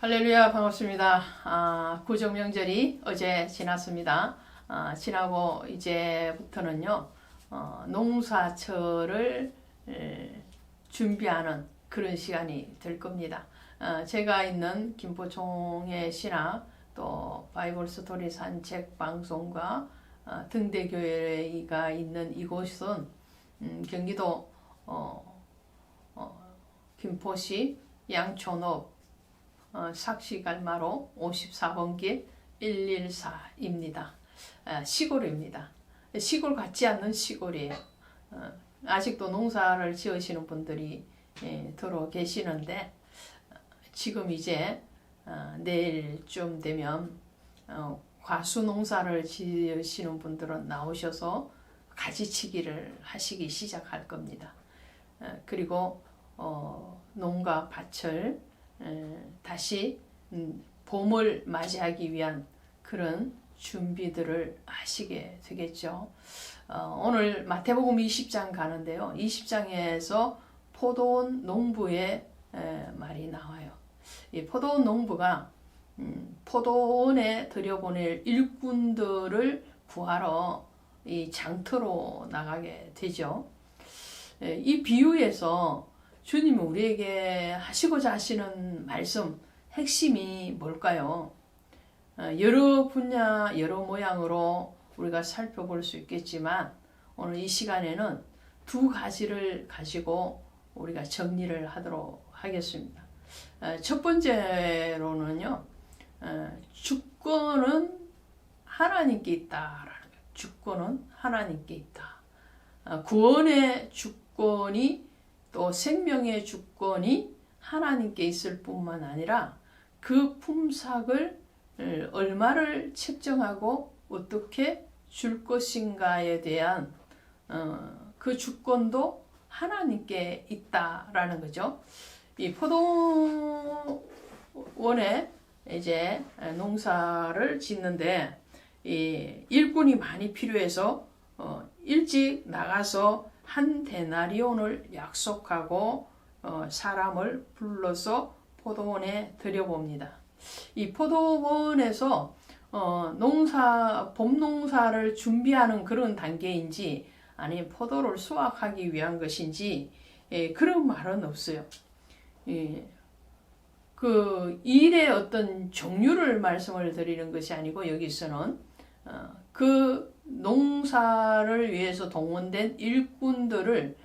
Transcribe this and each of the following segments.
할렐루야 반갑습니다. 아, 구정명절이 어제 지났습니다. 아, 지나고 이제부터는요 어, 농사철을 에, 준비하는 그런 시간이 될 겁니다. 어, 제가 있는 김포총회 신학 또 바이블 스토리 산책 방송과 어, 등대교회가 있는 이곳은 음, 경기도 어, 어, 김포시 양촌읍 어, 삭시갈마로 54번 길 114입니다. 아, 시골입니다. 시골 같지 않는 시골이에요. 어, 아직도 농사를 지으시는 분들이 예, 들어 계시는데 어, 지금 이제 어, 내일쯤 되면 어, 과수 농사를 지으시는 분들은 나오셔서 가지치기를 하시기 시작할 겁니다. 어, 그리고 어, 농가 밭을 에, 다시 음, 봄을 맞이하기 위한 그런 준비들을 하시게 되겠죠. 어, 오늘 마태복음 20장 가는데요. 20장에서 포도원 농부의 에, 말이 나와요. 이 포도원 농부가 음, 포도원에 들여보낼 일꾼들을 구하러 이 장터로 나가게 되죠. 에, 이 비유에서 주님이 우리에게 하시고자 하시는 말씀 핵심이 뭘까요? 어, 여러 분야, 여러 모양으로 우리가 살펴볼 수 있겠지만 오늘 이 시간에는 두 가지를 가지고 우리가 정리를 하도록 하겠습니다. 어, 첫 번째로는요, 어, 주권은 하나님께 거예요. 주권은 하나님께 있다. 구원의 주권이 또 생명의 주권이 하나님께 있을 뿐만 아니라 그 품삯을 얼마를 책정하고 어떻게 줄 것인가에 대한 어, 그 주권도 하나님께 있다라는 거죠. 이 포도원에 이제 농사를 짓는데 이 일꾼이 많이 필요해서 어, 일찍 나가서 한 데나리온을 약속하고 어, 사람을 불러서 포도원에 들여봅니다. 이 포도원에서 어, 농사 봄 농사를 준비하는 그런 단계인지 아니면 포도를 수확하기 위한 것인지 예, 그런 말은 없어요. 예, 그 일의 어떤 종류를 말씀을 드리는 것이 아니고 여기서는 어, 그 농사를 위해서 동원된 일꾼들을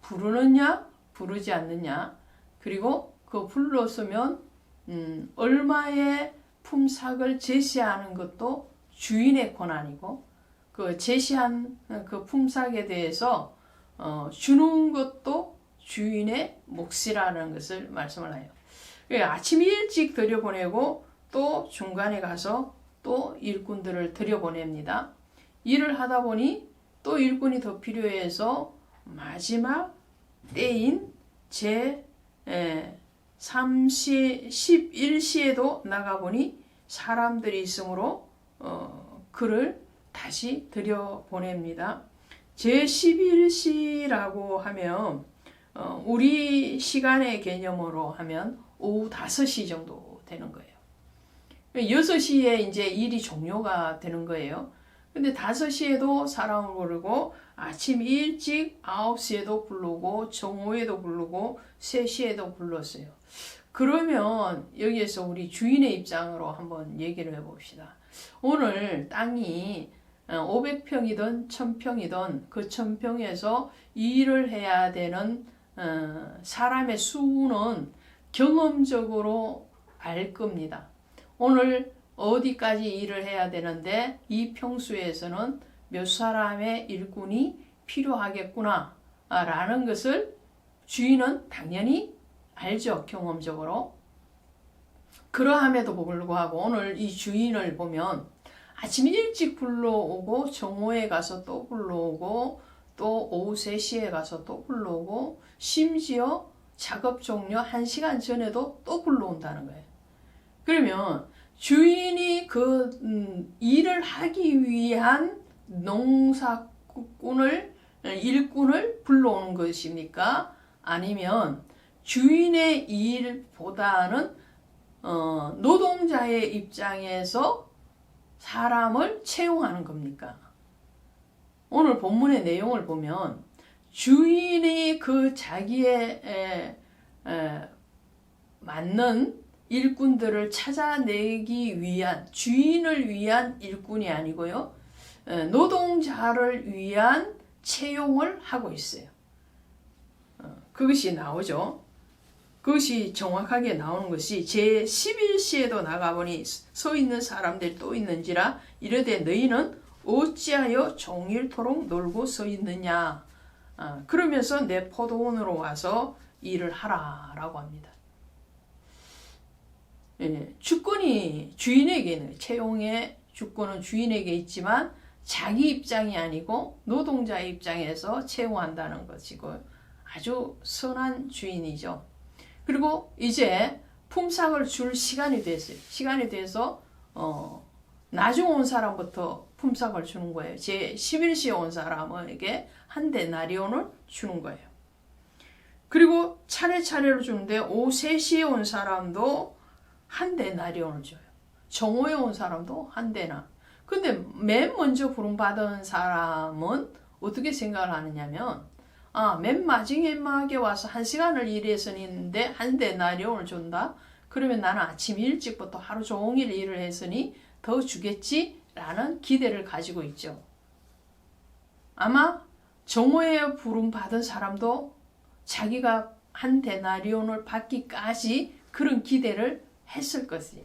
부르느냐 부르지 않느냐 그리고 그 불렀으면 음, 얼마의 품삯을 제시하는 것도 주인의 권한이고 그 제시한 그 품삯에 대해서 어, 주는 것도 주인의 몫이라는 것을 말씀을 해요. 아침 일찍 들여보내고 또 중간에 가서 또 일꾼들을 들여보냅니다. 일을 하다 보니 또 일꾼이 더 필요해서 마지막 때인 제 3시, 11시에도 나가보니 사람들이 있으므로 어, 그를 다시 들여보냅니다. 제 11시라고 하면 어, 우리 시간의 개념으로 하면 오후 5시 정도 되는 거예요. 6시에 이제 일이 종료가 되는 거예요. 근데 5시에도 사람을 부르고 아침 일찍 9시에도 부르고 정오에도 부르고 3시에도 불렀어요. 그러면 여기에서 우리 주인의 입장으로 한번 얘기를 해봅시다. 오늘 땅이 500평이든 어, 1000평이든 그 1000평에서 일을 해야 되는 어, 사람의 수는 경험적으로 알 겁니다. 오늘 어디까지 일을 해야 되는데 이 평수에서는 몇 사람의 일꾼이 필요하겠구나 라는 것을 주인은 당연히 알죠 경험적으로 그러함에도 불구하고 오늘 이 주인을 보면 아침 일찍 불러오고 정오에 가서 또 불러오고 또 오후 3시에 가서 또 불러오고 심지어 작업 종료 1시간 전에도 또 불러온다는 거예요. 그러면 주인이 그 음, 일을 하기 위한 농사꾼을 일꾼을 불러오는 것입니까? 아니면 주인의 일보다는 어, 노동자의 입장에서 사람을 채용하는 겁니까? 오늘 본문의 내용을 보면 주인이 그 자기의 에, 에, 맞는 일꾼들을 찾아내기 위한 주인을 위한 일꾼이 아니고요. 에, 노동자를 위한 채용을 하고 있어요. 어, 그것이 나오죠. 그것이 정확하게 나오는 것이 제 11시에도 나가보니 서 있는 사람들 또 있는지라 이르되 너희는 어찌하여 종일토록 놀고 서 있느냐 아, 그러면서 내 포도원으로 와서 일을 하라라고 합니다. 예, 주권이 주인에게는 채용의 주권은 주인에게 있지만 자기 입장이 아니고 노동자 입장에서 채용한다는 것이고 아주 선한 주인이죠. 그리고 이제 품삯을 줄 시간이 됐어요. 시간이 돼서 어, 나중 온 사람부터 품삯을 주는 거예요. 제 11시에 온 사람에게 한 데나리온을 주는 거예요. 그리고 차례차례로 주는데 오후 3시에 온 사람도 한 데나리온을 줘요. 정오에 온 사람도 한 데나. 근데 맨 먼저 부름받은 사람은 어떻게 생각을 하느냐면 아, 맨 마지막에 와서 한 시간을 일했으는데 한 데나리온을 준다? 그러면 나는 아침 일찍부터 하루 종일 일을 했으니 더 주겠지 라는 기대를 가지고 있죠. 아마 정오에 부름 받은 사람도 자기가 한 데나리온을 받기까지 그런 기대를 했을 것이에요.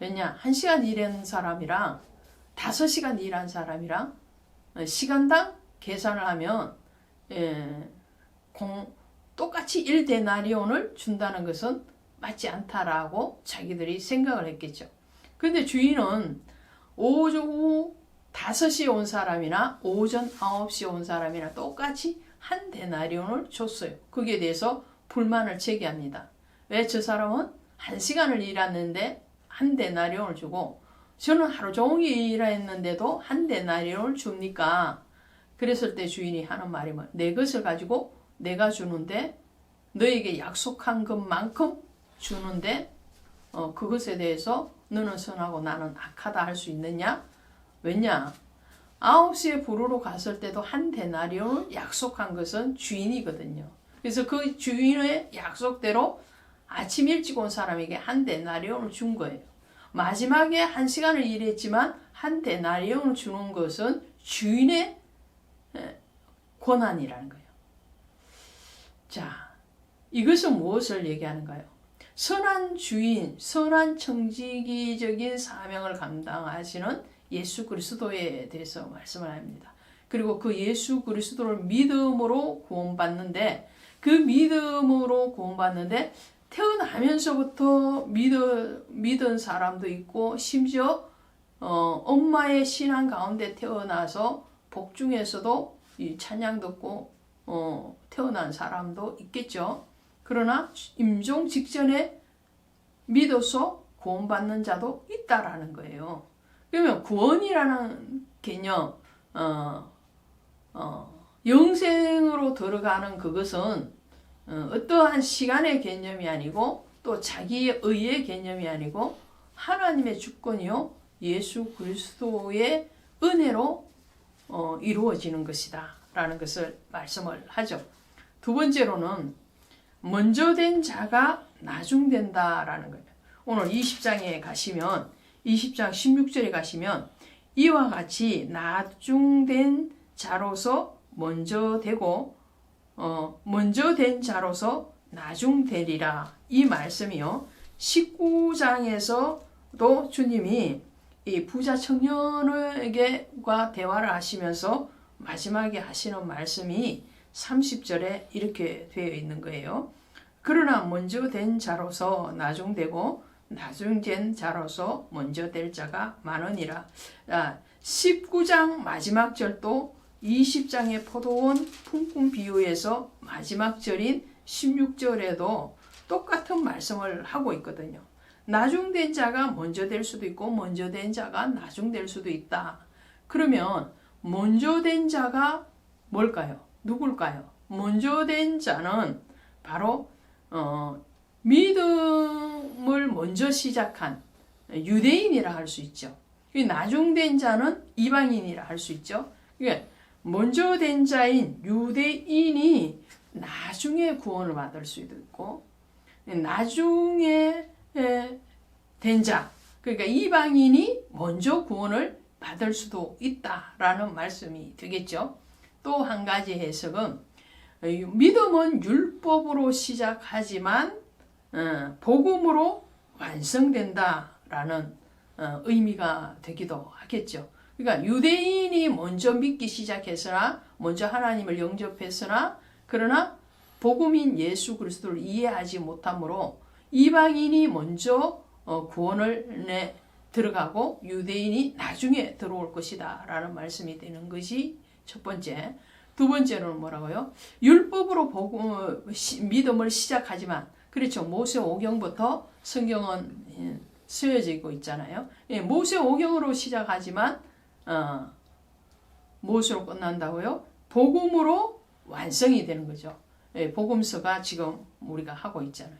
왜냐? 한 시간 일한 사람이랑 다섯 시간 일한 사람이랑 시간당 계산을 하면 예, 공, 똑같이 1데나리온을 준다는 것은 맞지 않다라고 자기들이 생각을 했겠죠. 근데 주인은 오후 5시에 온 사람이나 오전 9시에 온 사람이나 똑같이 한 데나리온을 줬어요. 거기에 대해서 불만을 제기합니다. 왜 저 사람은 한 시간을 일했는데 한 데나리온을 주고 저는 하루 종일 일했는데도 한 데나리온을 줍니까? 그랬을 때 주인이 하는 말이 뭐, 내 것을 가지고 내가 주는데 너에게 약속한 것만큼 주는데 어, 그것에 대해서 너는 선하고 나는 악하다 할 수 있느냐? 왜냐? 9시에 부르러 갔을 때도 한 데나리온을 약속한 것은 주인이거든요. 그래서 그 주인의 약속대로 아침 일찍 온 사람에게 한 데나리온을 준 거예요. 마지막에 한 시간을 일했지만 한 데나리온을 주는 것은 주인의 권한이라는 거예요. 자, 이것은 무엇을 얘기하는가요? 선한 주인, 선한 청지기적인 사명을 감당하시는 예수 그리스도에 대해서 말씀을 합니다. 그리고 그 예수 그리스도를 믿음으로 구원받는데 그 믿음으로 구원받는데 태어나면서부터 믿어, 믿은 사람도 있고 심지어 어, 엄마의 신앙 가운데 태어나서 복 중에서도 이 찬양 듣고 어, 태어난 사람도 있겠죠. 그러나 임종 직전에 믿어서 구원받는 자도 있다라는 거예요. 그러면 구원이라는 개념, 어, 어, 영생으로 들어가는 그것은 어, 어떠한 시간의 개념이 아니고 또 자기의 의의 개념이 아니고 하나님의 주권이요 예수 그리스도의 은혜로 어, 이루어지는 것이다 라는 것을 말씀을 하죠. 두 번째로는 먼저 된 자가 나중 된다라는 거예요. 오늘 20장에 가시면 20장 16절에 가시면 이와 같이 나중된 자로서 먼저 되고 어, 먼저 된 자로서 나중 되리라 이 말씀이요. 19장에서도 주님이 이 부자 청년에게과 대화를 하시면서 마지막에 하시는 말씀이 30절에 이렇게 되어 있는 거예요. 그러나 먼저 된 자로서 나중되고 나중된 자로서 먼저 될 자가 많으니라. 19장 마지막 절도 20장의 포도원 품꾼 비유에서 마지막 절인 16절에도 똑같은 말씀을 하고 있거든요. 나중된 자가 먼저 될 수도 있고 먼저 된 자가 나중될 수도 있다. 그러면 먼저 된 자가 뭘까요? 누굴까요? 먼저 된 자는 바로 어, 믿음을 먼저 시작한 유대인이라 할 수 있죠. 나중된 자는 이방인이라 할 수 있죠. 그러니까 먼저 된 자인 유대인이 나중에 구원을 받을 수도 있고 나중에 된 자, 그러니까 이방인이 먼저 구원을 받을 수도 있다라는 말씀이 되겠죠. 또 한 가지 해석은 믿음은 율법으로 시작하지만 어, 복음으로 완성된다라는 어, 의미가 되기도 하겠죠. 그러니까 유대인이 먼저 믿기 시작했으나 먼저 하나님을 영접했으나 그러나 복음인 예수 그리스도를 이해하지 못하므로 이방인이 먼저 어, 구원을 내 들어가고 유대인이 나중에 들어올 것이다 라는 말씀이 되는 것이 첫 번째. 두 번째로는 뭐라고요? 율법으로 복음, 믿음을 시작하지만 그렇죠. 모세 오경부터 성경은 예, 쓰여지고 있잖아요. 예, 모세 오경으로 시작하지만 어, 무엇으로 끝난다고요? 복음으로 완성이 되는 거죠. 예, 복음서가 지금 우리가 하고 있잖아요.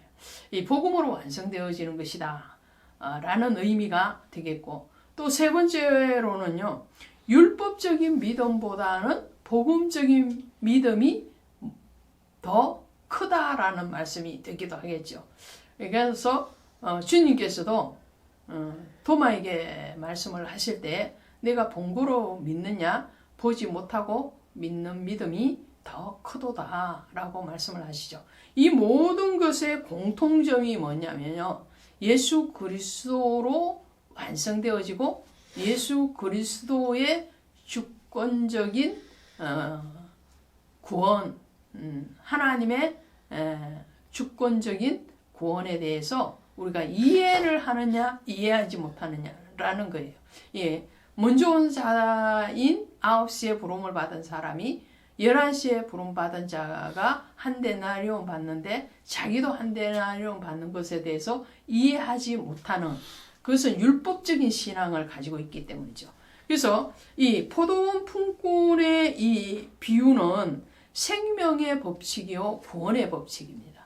이 복음으로 완성되어지는 것이다. 아, 라는 의미가 되겠고 또 세 번째로는요. 율법적인 믿음보다는 복음적인 믿음이 더 크다라는 말씀이 되기도 하겠죠. 그래서 어, 주님께서도 어, 도마에게 말씀을 하실 때 내가 본고로 믿느냐 보지 못하고 믿는 믿음이 더 크도다 라고 말씀을 하시죠. 이 모든 것의 공통점이 뭐냐면요. 예수 그리스도로 완성되어지고 예수 그리스도의 주권적인 어, 구원, 음, 하나님의 에, 주권적인 구원에 대해서 우리가 이해를 하느냐 이해하지 못하느냐라는 거예요. 예, 먼저 온 자인 9시에 부름을 받은 사람이 11시에 부름받은 자가 한 데나리온 받는데 자기도 한 데나리온 받는 것에 대해서 이해하지 못하는 그것은 율법적인 신앙을 가지고 있기 때문이죠. 그래서 이 포도원 품꾼의 이 비유는 생명의 법칙이요 구원의 법칙입니다.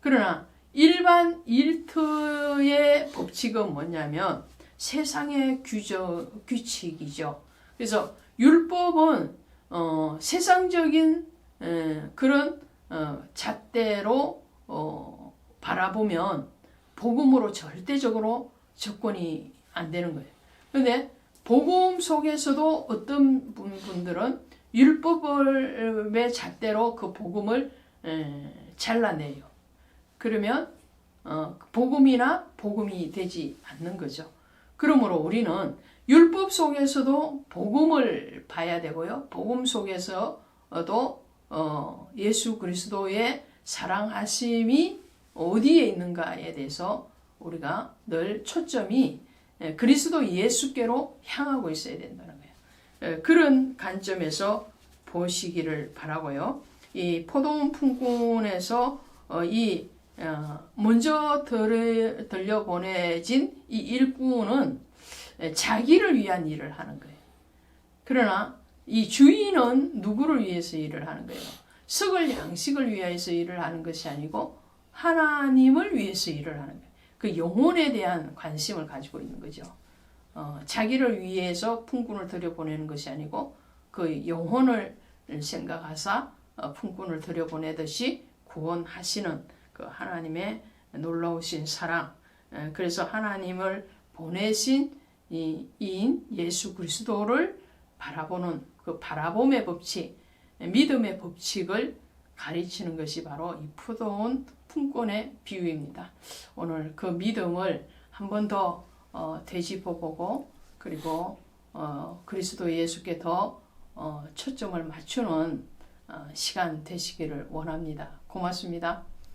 그러나 일반 일터의 법칙은 뭐냐면 세상의 규정, 규칙이죠. 그래서 율법은 어, 세상적인 에, 그런 어, 잣대로 어, 바라보면 복음으로 절대적으로 접근이 안 되는 거예요. 그런데 복음 속에서도 어떤 분들은 율법의 잣대로 그 복음을 에, 잘라내요. 그러면 어, 복음이나 복음이 되지 않는 거죠. 그러므로 우리는 율법 속에서도 복음을 봐야 되고요. 복음 속에서도 어, 예수 그리스도의 사랑하심이 어디에 있는가에 대해서 우리가 늘 초점이 예, 그리스도 예수께로 향하고 있어야 된다는 거예요. 예, 그런 관점에서 보시기를 바라고요. 이 포도원 품꾼에서 어, 이 어, 먼저 들려 보내진 이 일꾼은 자기를 위한 일을 하는 거예요. 그러나 이 주인은 누구를 위해서 일을 하는 거예요? 썩을 양식을 위해서 일을 하는 것이 아니고 하나님을 위해서 일을 하는 거예요. 그 영혼에 대한 관심을 가지고 있는 거죠. 어, 자기를 위해서 품꾼을 들여보내는 것이 아니고 그 영혼을 생각하사 어, 품꾼을 들여보내듯이 구원하시는 그 하나님의 놀라우신 사랑, 그래서 하나님을 보내신 이인 예수 그리스도를 바라보는 그 바라봄의 법칙, 믿음의 법칙을 가르치는 것이 바로 이 푸도온 품권의 비유입니다. 오늘 그 믿음을 한 번더 어, 되짚어보고 그리고 어, 그리스도 예수께 더 어, 초점을 맞추는 어, 시간 되시기를 원합니다. 고맙습니다.